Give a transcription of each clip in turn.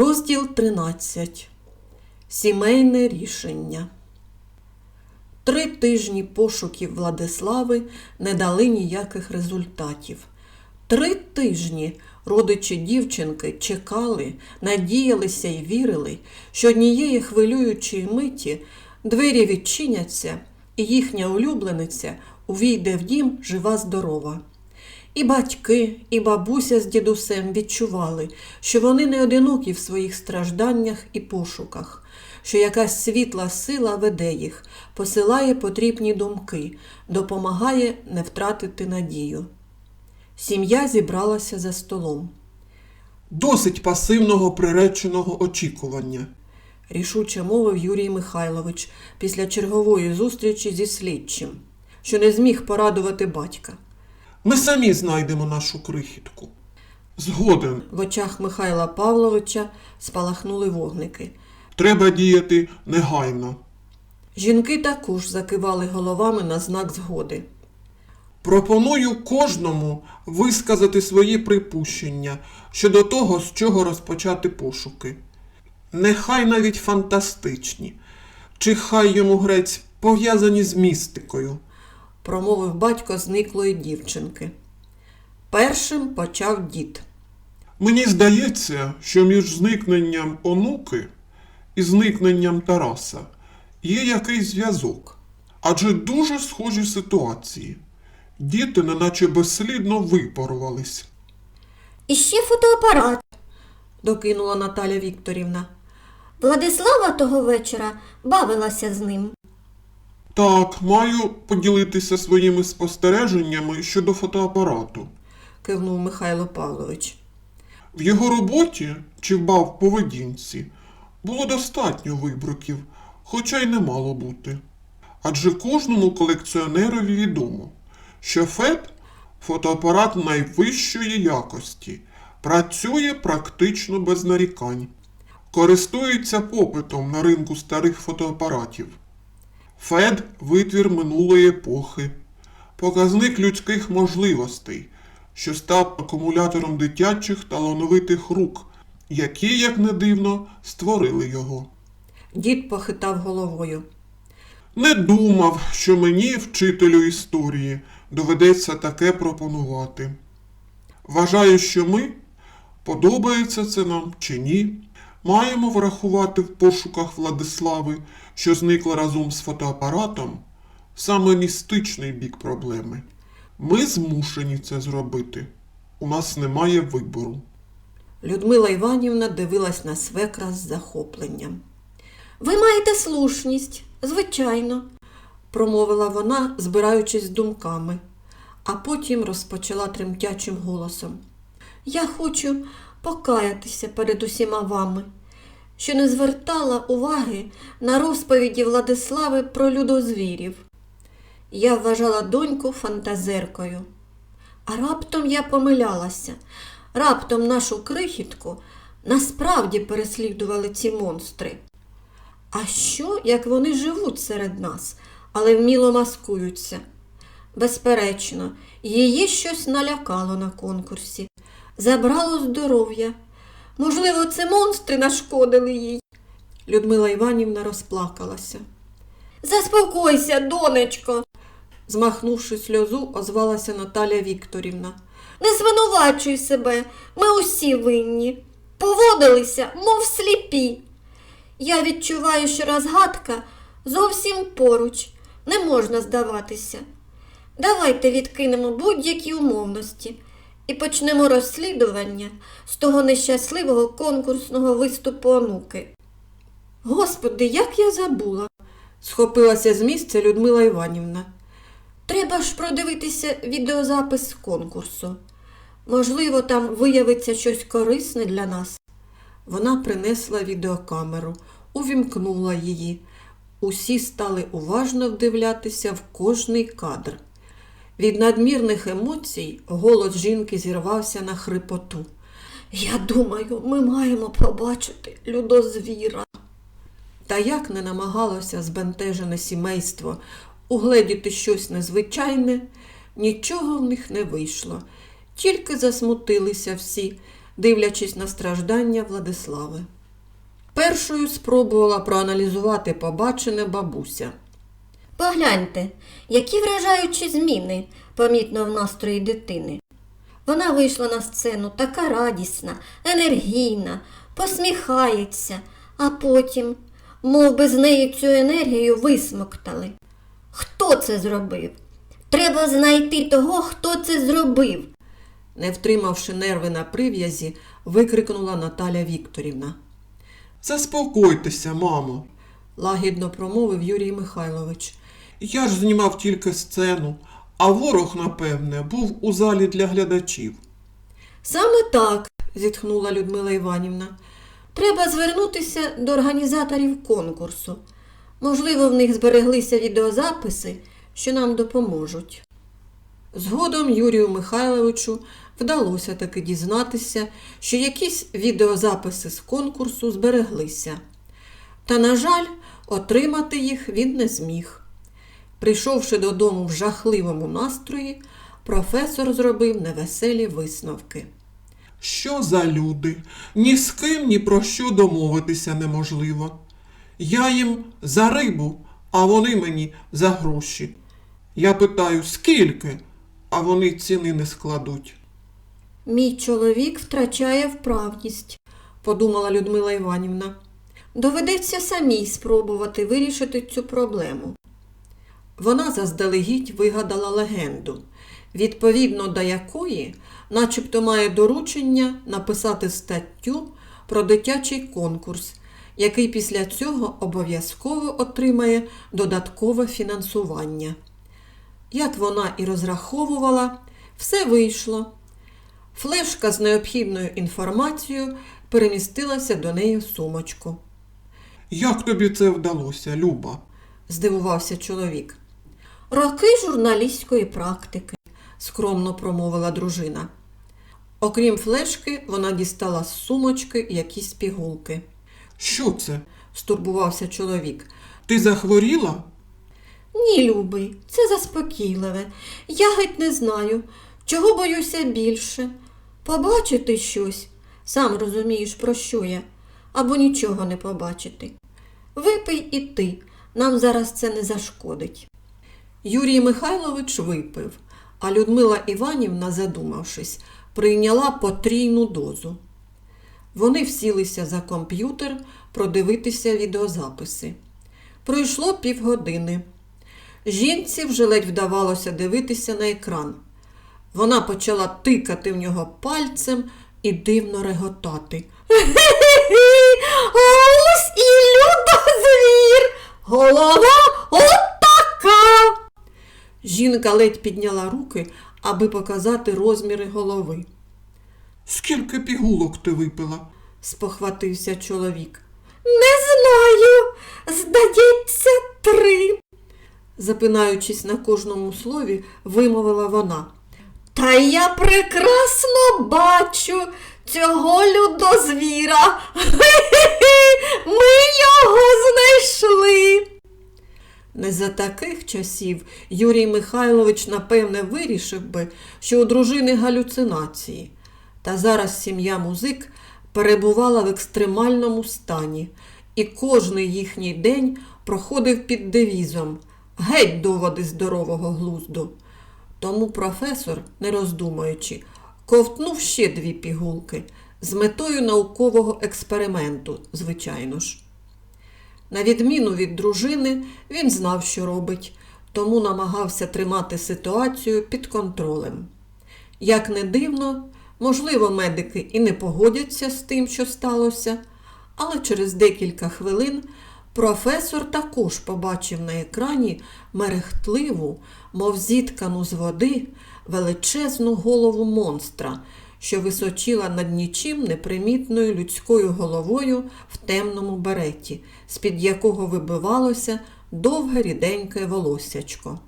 Розділ 13. Сімейне рішення. Три тижні пошуків Владислави не дали ніяких результатів. Три тижні родичі дівчинки чекали, надіялися і вірили, що однієї хвилюючої миті двері відчиняться, і їхня улюблениця увійде в дім жива-здорова. І батьки, і бабуся з дідусем відчували, що вони не одинокі в своїх стражданнях і пошуках, що якась світла сила веде їх, посилає потрібні думки, допомагає не втратити надію. Сім'я зібралася за столом. Досить пасивного приреченого очікування. рішуче мовив Юрій Михайлович після чергової зустрічі зі слідчим, що не зміг порадувати батька. Ми самі знайдемо нашу крихітку. Згоден, В очах Михайла Павловича спалахнули вогники. треба діяти негайно. Жінки також закивали головами на знак згоди. Пропоную кожному висказати свої припущення щодо того, з чого розпочати пошуки. Нехай навіть фантастичні, чи хай йому грець пов'язані з містикою. Промовив батько зниклої дівчинки. Першим почав дід. Мені здається, що між зникненням онуки і зникненням Тараса є якийсь зв'язок. Адже дуже схожі ситуації. Діти неначе безслідно випарувались. І ще фотоапарат. Докинула Наталя Вікторівна. Владислава того вечора бавилася з ним. Так, маю поділитися своїми спостереженнями щодо фотоапарату. кивнув Михайло Павлович. В його роботі чи в в поведінці було достатньо вибриків, хоча й не мало бути. Адже кожному колекціонерові відомо, що ФЕД фотоапарат найвищої якості, працює практично без нарікань, користується попитом на ринку старих фотоапаратів. ФЕД витвір минулої епохи, показник людських можливостей, що став акумулятором дитячих талановитих рук, які, як не дивно, створили його. Дід похитав головою. Не думав, що мені, вчителю історії, доведеться таке пропонувати. Вважаю, що ми, подобається це нам чи ні, маємо врахувати в пошуках Владислави, що зникла разом з фотоапаратом, саме містичний бік проблеми. Ми змушені це зробити. У нас немає вибору. Людмила Іванівна дивилась на свекра з захопленням. Ви маєте слушність, звичайно. промовила вона, збираючись з думками, а потім розпочала тремтячим голосом. Я хочу покаятися перед усіма вами, що не звертала уваги на розповіді Владислави про людозвірів. Я вважала доньку фантазеркою. А раптом я помилялася. Раптом нашу крихітку насправді переслідували ці монстри. А що, як вони живуть серед нас, але вміло маскуються? Безперечно, її щось налякало на конкурсі, забрало здоров'я. Можливо, це монстри нашкодили їй. Людмила Іванівна розплакалася. Заспокойся, донечко, Змахнувши сльозу, озвалася Наталя Вікторівна. не звинувачуй себе, ми усі винні. Поводилися, мов сліпі. Я відчуваю, що розгадка зовсім поруч, не можна здаватися. Давайте відкинемо будь-які умовності і почнемо розслідування з того нещасливого конкурсного виступу онуки. Господи, як я забула. схопилася з місця Людмила Іванівна. Треба ж продивитися відеозапис конкурсу. Можливо, там виявиться щось корисне для нас. Вона принесла відеокамеру, увімкнула її. Усі стали уважно вдивлятися в кожний кадр. Від надмірних емоцій голос жінки зірвався на хрипоту. Я думаю, ми маємо побачити людозвіра. Та як не намагалося збентежене сімейство угледіти щось незвичайне, нічого в них не вийшло, тільки засмутилися всі, дивлячись на страждання Владислави. Першою спробувала проаналізувати побачене бабуся. Погляньте, які вражаючі зміни помітно в настрої дитини. Вона вийшла на сцену така радісна, енергійна, посміхається, а потім, мов би з неї цю енергію висмоктали. Хто це зробив? Треба знайти того, хто це зробив. Не втримавши нерви на прив'язі, викрикнула Наталя Вікторівна. Заспокойтеся, мамо. Лагідно промовив Юрій Михайлович. Я ж знімав тільки сцену, а ворог, напевне, був у залі для глядачів. Саме так, зітхнула Людмила Іванівна. Треба звернутися до організаторів конкурсу. Можливо, в них збереглися відеозаписи, що нам допоможуть. Згодом Юрію Михайловичу вдалося таки дізнатися, що якісь відеозаписи з конкурсу збереглися. Та, на жаль, отримати їх він не зміг. Прийшовши додому в жахливому настрої, професор зробив невеселі висновки. Що за люди? Ні з ким ні про що домовитися неможливо. Я їм за рибу, а вони мені за гроші. Я питаю, скільки, а вони ціни не складуть. Мій чоловік втрачає вправність. Подумала Людмила Іванівна. Доведеться самій спробувати вирішити цю проблему. Вона заздалегідь вигадала легенду, відповідно до якої, начебто, має доручення написати статтю про дитячий конкурс, який після цього обов'язково отримає додаткове фінансування. Як вона і розраховувала, все вийшло. Флешка з необхідною інформацією перемістилася до неї в сумочку. Як тобі це вдалося, Люба? Здивувався чоловік. Роки журналістської практики. скромно промовила дружина. Окрім флешки, вона дістала з сумочки якісь пігулки. Що це? Стурбувався чоловік. Ти захворіла? Ні, любий, це заспокійливе. Я геть не знаю, чого боюся більше. Побачити щось, сам розумієш, про що я, або нічого не побачити. Випий і ти, нам зараз це не зашкодить. Юрій Михайлович випив, а Людмила Іванівна, задумавшись, прийняла потрійну дозу. Вони всілися за комп'ютер продивитися відеозаписи. Пройшло півгодини. Жінці вже ледь вдавалося дивитися на екран. Вона почала тикати в нього пальцем і дивно реготати. Ось і людозвір! Голова отака! Жінка ледь підняла руки, аби показати розміри голови. Скільки пігулок ти випила? спохватився чоловік. Не знаю. Здається, три. Запинаючись на кожному слові, вимовила вона. Та я прекрасно бачу цього людозвіра. Ми його знайшли. Не за таких часів Юрій Михайлович напевне вирішив би, що у дружини галюцинації. Та зараз сім'я музик перебувала в екстремальному стані, і кожний їхній день проходив під девізом геть доводи здорового глузду. Тому професор, не роздумуючи, ковтнув ще дві пігулки з метою наукового експерименту, звичайно ж. На відміну від дружини, він знав, що робить, тому намагався тримати ситуацію під контролем. Як не дивно, можливо, медики і не погодяться з тим, що сталося, але через декілька хвилин професор також побачив на екрані мерехтливу, мов зіткану з води, величезну голову монстра, що височила над нічим непримітною людською головою в темному береті, з-під якого вибивалося довге ріденьке волоссячко.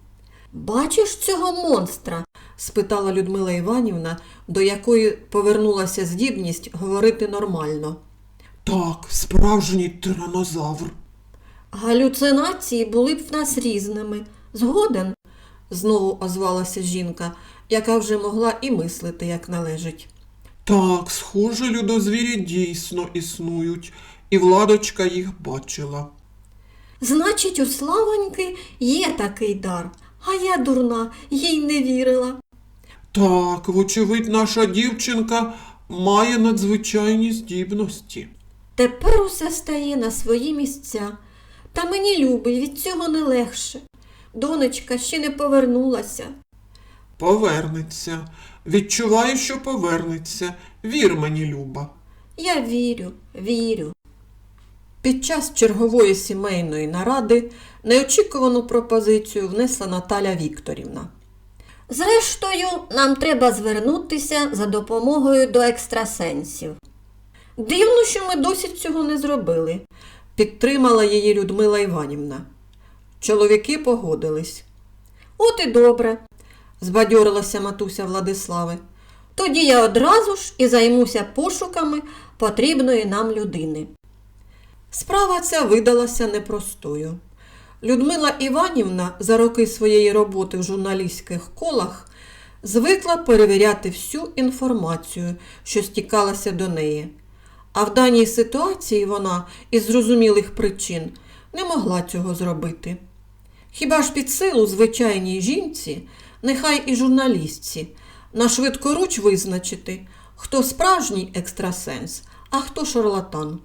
Бачиш цього монстра? спитала Людмила Іванівна, до якої повернулася здібність говорити нормально. Так, справжній тиранозавр. Галюцинації були б в нас різними. Згоден? Знову озвалася жінка, яка вже могла і мислити, як належить. Так, схоже, людозвірі дійсно існують, і владочка їх бачила. Значить, у Славоньки є такий дар, а я дурна, їй не вірила. Так, вочевидь, наша дівчинка має надзвичайні здібності. Тепер усе стає на свої місця. Та мені любий, від цього не легше. Донечка ще не повернулася. Повернеться. Відчуваю, що повернеться. Вір мені, Люба. Я вірю, вірю. Під час чергової сімейної наради неочікувану пропозицію внесла Наталя Вікторівна. Зрештою, нам треба звернутися за допомогою до екстрасенсів. Дивно, що ми досі цього не зробили. Підтримала її Людмила Іванівна. Чоловіки погодились. От і добре. Збадьорилася матуся Владислави. Тоді я одразу ж і займуся пошуками потрібної нам людини. Справа ця видалася непростою. Людмила Іванівна за роки своєї роботи в журналістських колах звикла перевіряти всю інформацію, що стікалася до неї. А в даній ситуації вона із зрозумілих причин не могла цього зробити. Хіба ж під силу звичайній жінці, нехай і журналістці, на швидкоруч визначити, хто справжній екстрасенс, а хто шарлатан.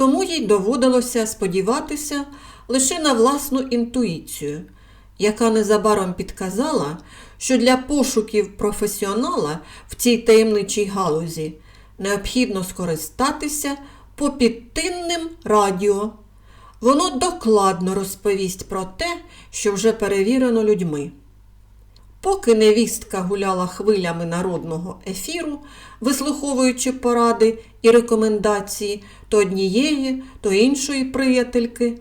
Тому їй доводилося сподіватися лише на власну інтуїцію, яка незабаром підказала, що для пошуків професіонала в цій таємничій галузі необхідно скористатися попідтинним радіо. Воно докладно розповість про те, що вже перевірено людьми. Поки невістка гуляла хвилями народного ефіру, вислуховуючи поради і рекомендації то однієї, то іншої приятельки,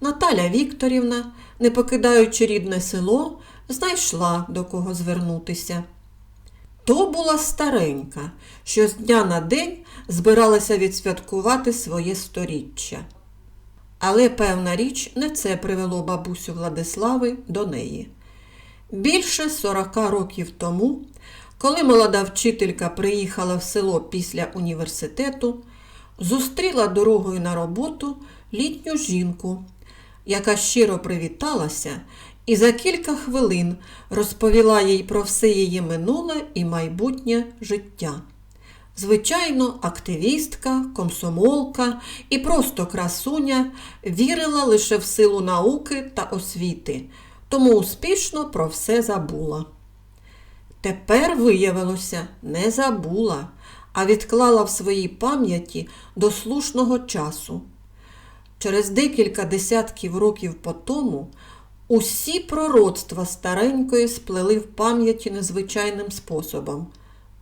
Наталя Вікторівна, не покидаючи рідне село, знайшла до кого звернутися. То була старенька, що з дня на день збиралася відсвяткувати своє сторіччя. Але певна річ не це привело бабусю Владислави до неї. Більше 40 років тому, коли молода вчителька приїхала в село після університету, зустріла дорогою на роботу літню жінку, яка щиро привіталася і за кілька хвилин розповіла їй про все її минуле і майбутнє життя. Звичайно, активістка, комсомолка і просто красуня вірила лише в силу науки та освіти, тому успішно про все забула. Тепер виявилося, не забула, а відклала в своїй пам'яті до слушного часу. Через декілька десятків років по тому усі пророцтва старенької сплели в пам'яті незвичайним способом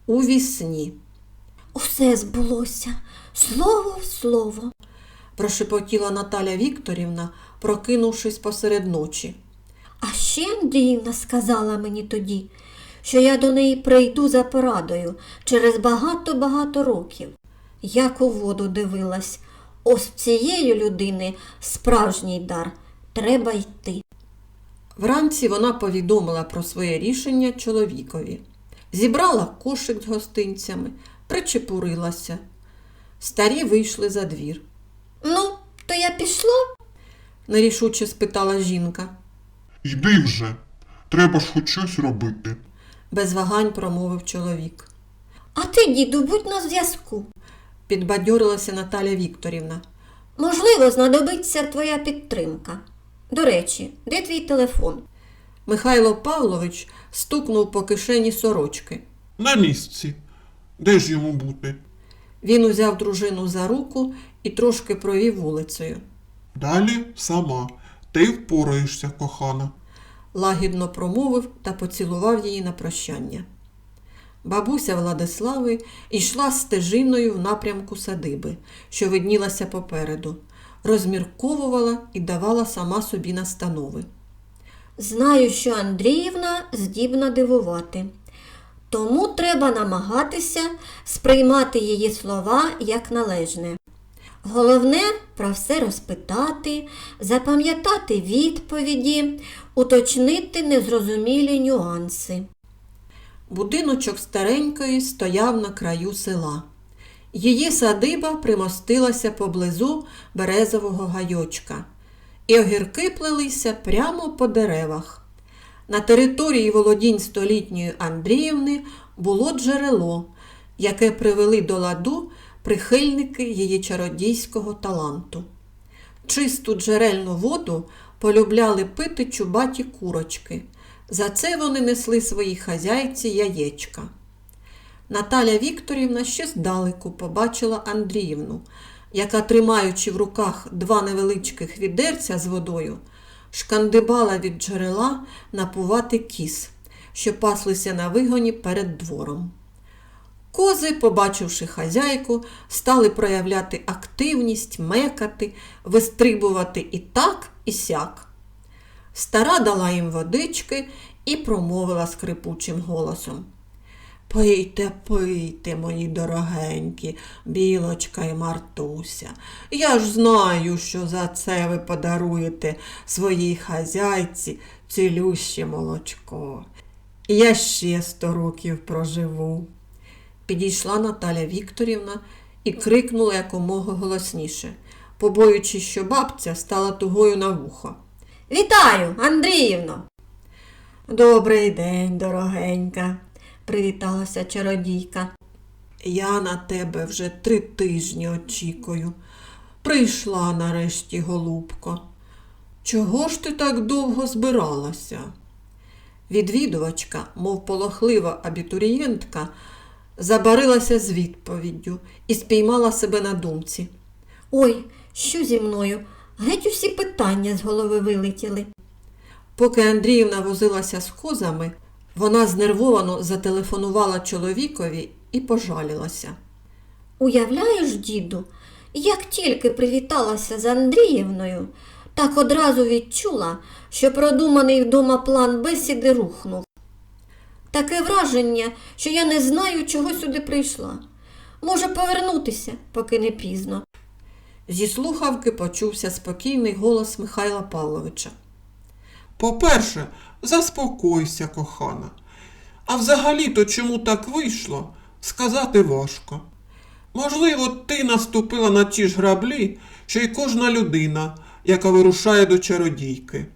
у вісні. Усе збулося, слово в слово. прошепотіла Наталя Вікторівна, прокинувшись посеред ночі. А ще Андріївна сказала мені тоді, що я до неї прийду за порадою через багато-багато років. Як у воду дивилась, ось цієї людини справжній дар. Треба йти. Вранці вона повідомила про своє рішення чоловікові, зібрала кошик з гостинцями, причепурилася. Старі вийшли за двір. Ну, то я пішла? Нерішуче спитала жінка. Йди вже. Треба ж хоч щось робити. Без вагань промовив чоловік. А ти, діду, будь на зв'язку. Підбадьорилася Наталя Вікторівна. Можливо, знадобиться твоя підтримка. До речі, де твій телефон? Михайло Павлович стукнув по кишені сорочки. На місці. Де ж йому бути? Він узяв дружину за руку і трошки провів вулицею. Далі сама. Ти впораєшся, кохана. Лагідно промовив та поцілував її на прощання. Бабуся Владислави йшла стежиною в напрямку садиби, що виднілася попереду, розмірковувала і давала сама собі настанови. Знаю, що Андріївна здібна дивувати. Тому треба намагатися сприймати її слова як належне. Головне про все розпитати, запам'ятати відповіді, уточнити незрозумілі нюанси. Будиночок старенької стояв на краю села. Її садиба примостилася поблизу березового гайочка, і огірки плелися прямо по деревах. На території володінь столітньої Андріївни було джерело, яке привели до ладу прихильники її чародійського таланту. Чисту джерельну воду полюбляли пити чубаті курочки. За це вони несли своїй хазяйці яєчка. Наталя Вікторівна ще здалеку побачила Андріївну, яка, тримаючи в руках два невеличких відерця з водою, шкандибала від джерела напувати кіз, що паслися на вигоні перед двором. Кози, побачивши хазяйку, стали проявляти активність, мекати, вистрибувати і так, і сяк. Стара дала їм водички і промовила скрипучим голосом. Пийте, пийте, мої дорогенькі, білочка і Мартуся. Я ж знаю, що за це ви подаруєте своїй хазяйці цілюще молочко. Я ще сто років проживу. Підійшла Наталя Вікторівна і крикнула якомога голосніше, побоюючись, що бабця стала тугою на вухо. Вітаю, Андріївно! Добрий день, дорогенька. привіталася чародійка. Я на тебе вже три тижні очікую. Прийшла нарешті, голубко. Чого ж ти так довго збиралася? Відвідувачка, мов полохлива абітурієнтка, забарилася з відповіддю і спіймала себе на думці. Ой, що зі мною? Геть усі питання з голови вилетіли. Поки Андріївна возилася з козами, вона знервовано зателефонувала чоловікові і пожалілася. Уявляєш, діду, як тільки привіталася з Андріївною, так одразу відчула, що продуманий вдома план бесіди рухнув. Таке враження, що я не знаю, чого сюди прийшла. Може повернутися, поки не пізно. Зі слухавки почувся спокійний голос Михайла Павловича. По-перше, заспокойся, кохана. А взагалі-то чому так вийшло, сказати важко. Можливо, ти наступила на ті ж граблі, що й кожна людина, яка вирушає до чародійки.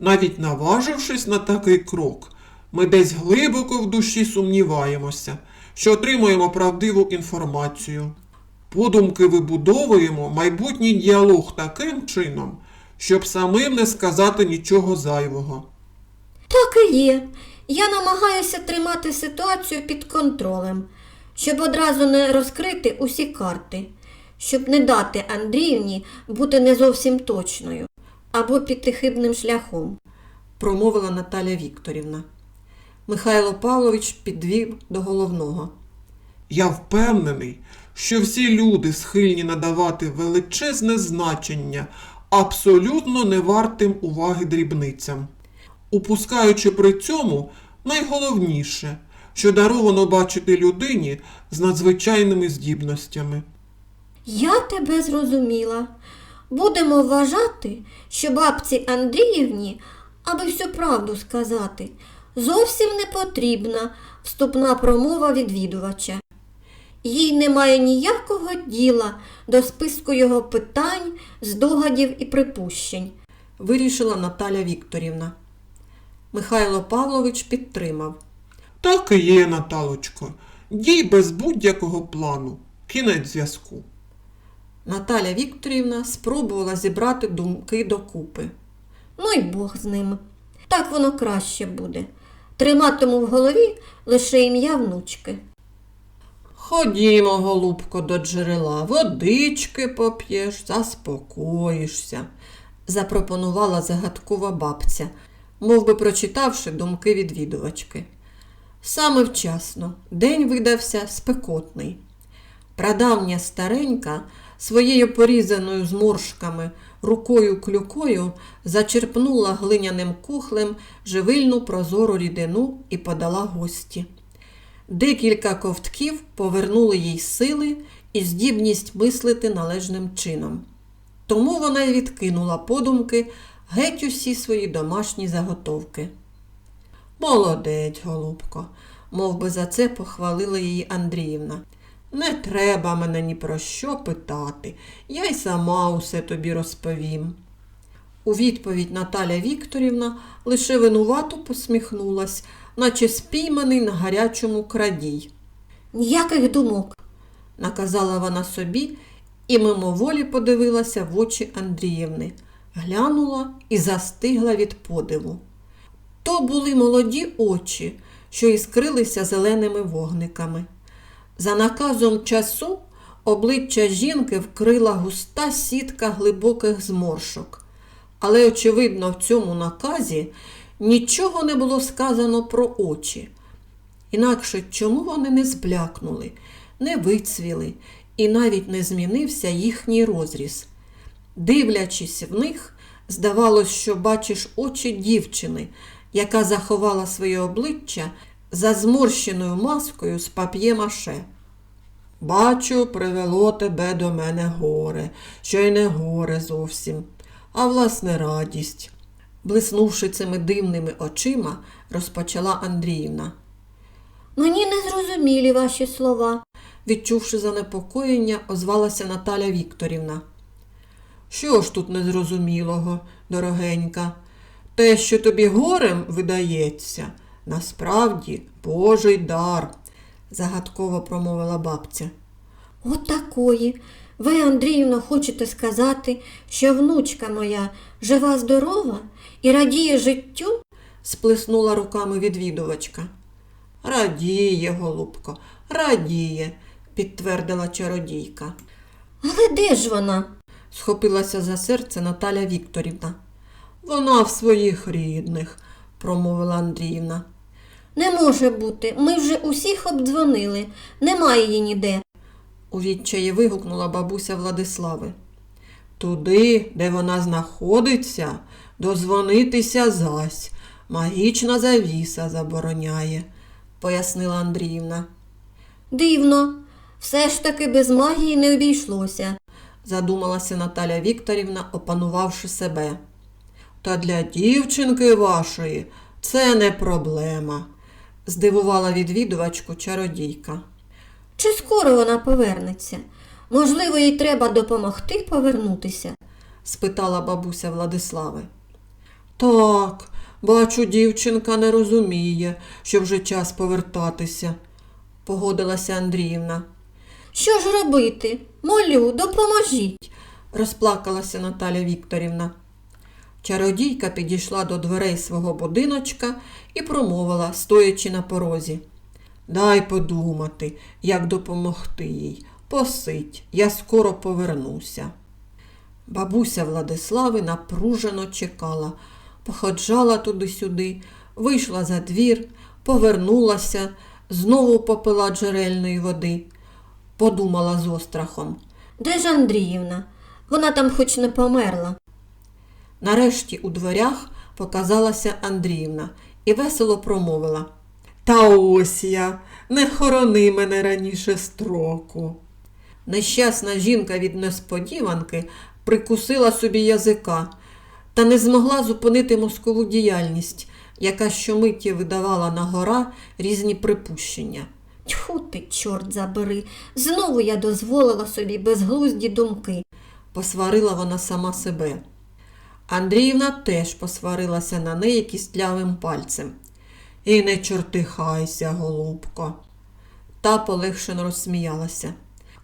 Навіть наважившись на такий крок, ми десь глибоко в душі сумніваємося, що отримуємо правдиву інформацію. Подумки вибудовуємо майбутній діалог таким чином, щоб самим не сказати нічого зайвого. Так і є. Я намагаюся тримати ситуацію під контролем, щоб одразу не розкрити усі карти, щоб не дати Андріївні бути не зовсім точною або піти хибним шляхом. промовила Наталя Вікторівна. Михайло Павлович підвів до головного. Я впевнений, що всі люди схильні надавати величезне значення абсолютно невартим уваги дрібницям, упускаючи при цьому найголовніше, що даровано бачити людині з надзвичайними здібностями. Я тебе зрозуміла. Будемо вважати, що бабці Андріївні, аби всю правду сказати, зовсім не потрібна вступна промова відвідувача. Їй немає ніякого діла до списку його питань, здогадів і припущень. Вирішила Наталя Вікторівна. Михайло Павлович підтримав. Так і є, Наталочко, дій без будь-якого плану. Кінець зв'язку. Наталя Вікторівна спробувала зібрати думки докупи. Ну й Бог з ними. Так воно краще буде. Триматиму в голові лише ім'я внучки. Ходімо, голубко, до джерела, водички поп'єш, заспокоїшся, запропонувала загадкова бабця, мов би прочитавши думки відвідувачки. Саме вчасно день видався спекотний. Прадавня старенька своєю порізаною зморшками рукою клюкою зачерпнула глиняним кухлем живильну прозору рідину і подала гості. Декілька ковтків повернули їй сили і здібність мислити належним чином. Тому вона й відкинула подумки геть усі свої домашні заготовки. Молодець, голубко, мов би за це похвалила її Андріївна. Не треба мене ні про що питати, я й сама усе тобі розповім. У відповідь Наталя Вікторівна лише винувато посміхнулась, наче спійманий на гарячому крадій. Ніяких думок. наказала вона собі і мимоволі подивилася в очі Андріївни, глянула і застигла від подиву. То були молоді очі, що іскрилися зеленими вогниками. За наказом часу обличчя жінки вкрила густа сітка глибоких зморшок. Але, очевидно, в цьому наказі нічого не було сказано про очі. Інакше чому вони не зблякнули, не вицвіли і навіть не змінився їхній розріз. Дивлячись в них, здавалось, що бачиш очі дівчини, яка заховала своє обличчя за зморщеною маскою з пап'є-маше. Бачу, привело тебе до мене горе, що й не горе зовсім, а власне радість. Блиснувши цими дивними очима, розпочала Андріївна. Мені не зрозумілі ваші слова. Відчувши занепокоєння, озвалася Наталя Вікторівна. Що ж тут незрозумілого, дорогенька? Те, що тобі горем видається, насправді Божий дар, загадково промовила бабця. Отакої. Ви, Андріївна, хочете сказати, що внучка моя жива здорова і радіє життю? сплеснула руками відвідувачка. Радіє, голубко, радіє, підтвердила чародійка. Але де ж вона? схопилася за серце Наталя Вікторівна. Вона в своїх рідних, промовила Андріївна. Не може бути. Ми вже усіх обдзвонили. Немає її ніде. У відчаї вигукнула бабуся Владислави. Туди, де вона знаходиться, дозвонитися зась. Магічна завіса забороняє, пояснила Андріївна. Дивно. Все ж таки без магії не обійшлося. задумалася Наталя Вікторівна, опанувавши себе. Та для дівчинки вашої це не проблема, здивувала відвідувачку чародійка. Чи скоро вона повернеться? Можливо, їй треба допомогти повернутися. спитала бабуся Владислави. Так, бачу, дівчинка не розуміє, що вже час повертатися, погодилася Андріївна. Що ж робити? Молю, допоможіть. розплакалася Наталя Вікторівна. Чародійка підійшла до дверей свого будиночка і промовила, стоячи на порозі. Дай подумати, як допомогти їй. Посидь, я скоро повернуся. Бабуся Владислави напружено чекала, походжала туди-сюди, вийшла за двір, повернулася, знову попила джерельної води. Подумала з острахом. Де ж Андріївна? Вона там хоч не померла. Нарешті у дверях показалася Андріївна і весело промовила. Та ось я, не хорони мене раніше строку. Нещасна жінка від несподіванки прикусила собі язика та не змогла зупинити мозкову діяльність, яка щомиті видавала на гора різні припущення. Тьху ти, чорт забери. Знову я дозволила собі безглузді думки. Посварила вона сама себе. Андріївна теж посварилася на неї кістлявим пальцем. І не чортихайся, голубко. Та полегшено розсміялася.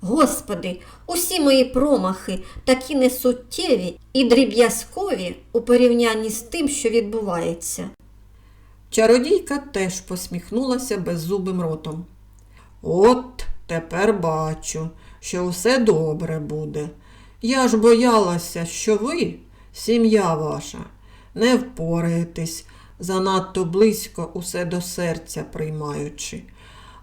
Господи, усі мої промахи такі несуттєві і дріб'язкові у порівнянні з тим, що відбувається. Чародійка теж посміхнулася беззубим ротом. От тепер бачу, що все добре буде. Я ж боялася, що ви, сім'я ваша, не впораєтесь, занадто близько усе до серця приймаючи.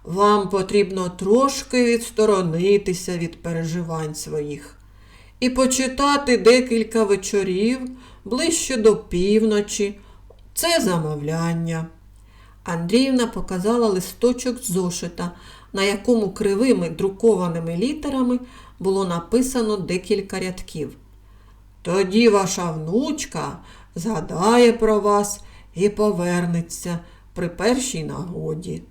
Вам потрібно трошки відсторонитися від переживань своїх і почитати декілька вечорів ближче до півночі. Це замовляння. Андріївна показала листочок зошита, на якому кривими друкованими літерами було написано декілька рядків. Тоді ваша внучка згадає про вас і повернеться при першій нагоді.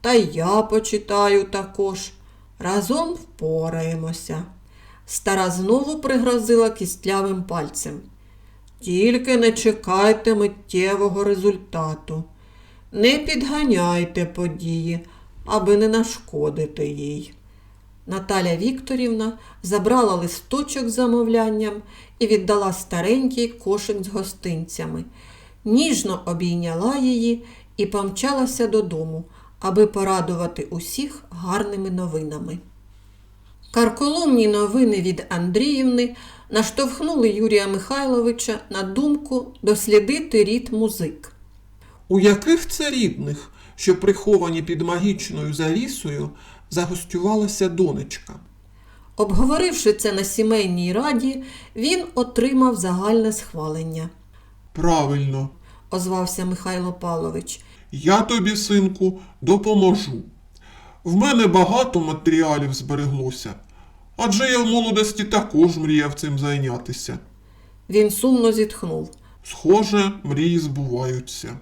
Та й я почитаю також. Разом впораємося. Стара знову пригрозила кістлявим пальцем. Тільки не чекайте миттєвого результату. Не підганяйте події, аби не нашкодити їй. Наталя Вікторівна забрала листочок з замовлянням і віддала старенький кошик з гостинцями, ніжно обійняла її і помчалася додому, аби порадувати усіх гарними новинами. Карколомні новини від Андріївни наштовхнули Юрія Михайловича на думку дослідити рід музик. У яких це рідних, що приховані під магічною завісою, загостювалася донечка? Обговоривши це на сімейній раді, він отримав загальне схвалення, Правильно, озвався Михайло Павлович. я тобі, синку, допоможу. В мене багато матеріалів збереглося, адже я в молодості також мріяв цим зайнятися. Він сумно зітхнув. Схоже, мрії збуваються.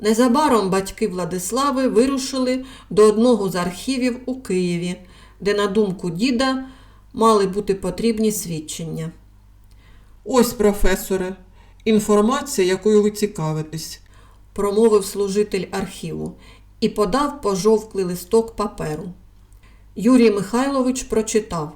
Незабаром батьки Владислави вирушили до одного з архівів у Києві, де, на думку діда, мали бути потрібні свідчення. Ось, професоре, інформація, якою ви цікавитесь, промовив служитель архіву і подав пожовклий листок паперу. Юрій Михайлович прочитав.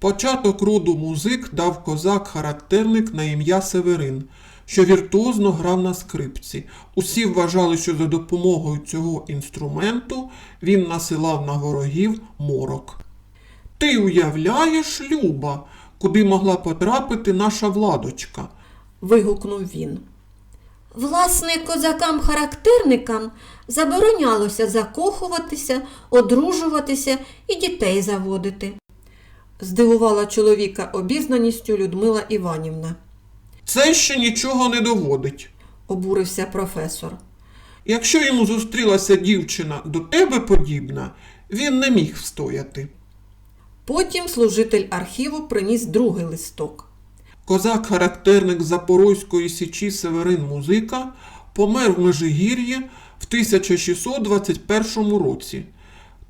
Початок роду музик дав козак-характерник на ім'я Северин, що віртуозно грав на скрипці. Усі вважали, що за допомогою цього інструменту він насилав на ворогів морок. Ти уявляєш, Люба, куди могла потрапити наша владочка? Вигукнув він. Власне, козакам-характерникам заборонялося закохуватися, одружуватися і дітей заводити. Здивувала чоловіка обізнаністю Людмила Іванівна. Це ще нічого не доводить. Обурився професор. Якщо йому зустрілася дівчина до тебе подібна, він не міг встояти. Потім служитель архіву приніс другий листок. Козак-характерник Запорозької січі Северин Музика помер в Межигір'ї в 1621 році.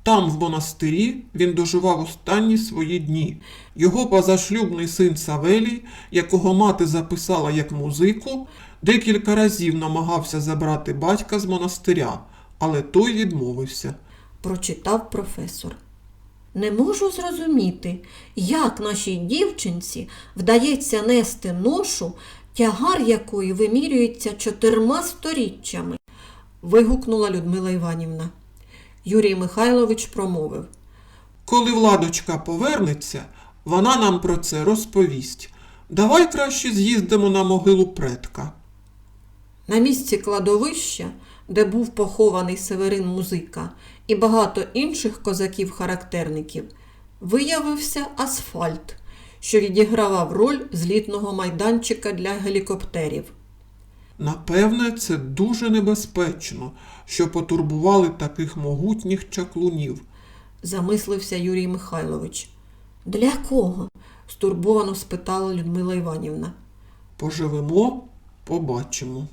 Там, в монастирі, він доживав останні свої дні. Його позашлюбний син Савелій, якого мати записала як музику, декілька разів намагався забрати батька з монастиря, але той відмовився. Прочитав професор. Не можу зрозуміти, як нашій дівчинці вдається нести ношу, тягар якої вимірюється чотирма сторіччями. Вигукнула Людмила Іванівна. Юрій Михайлович промовив. Коли владочка повернеться, вона нам про це розповість. Давай краще з'їздимо на могилу предка. На місці кладовища, де був похований Северин Музика і багато інших козаків-характерників, виявився асфальт, що відігравав роль злітного майданчика для гелікоптерів. Напевне, це дуже небезпечно, що потурбували таких могутніх чаклунів. Замислився Юрій Михайлович. Для кого? Стурбовано спитала Людмила Іванівна. Поживемо, побачимо.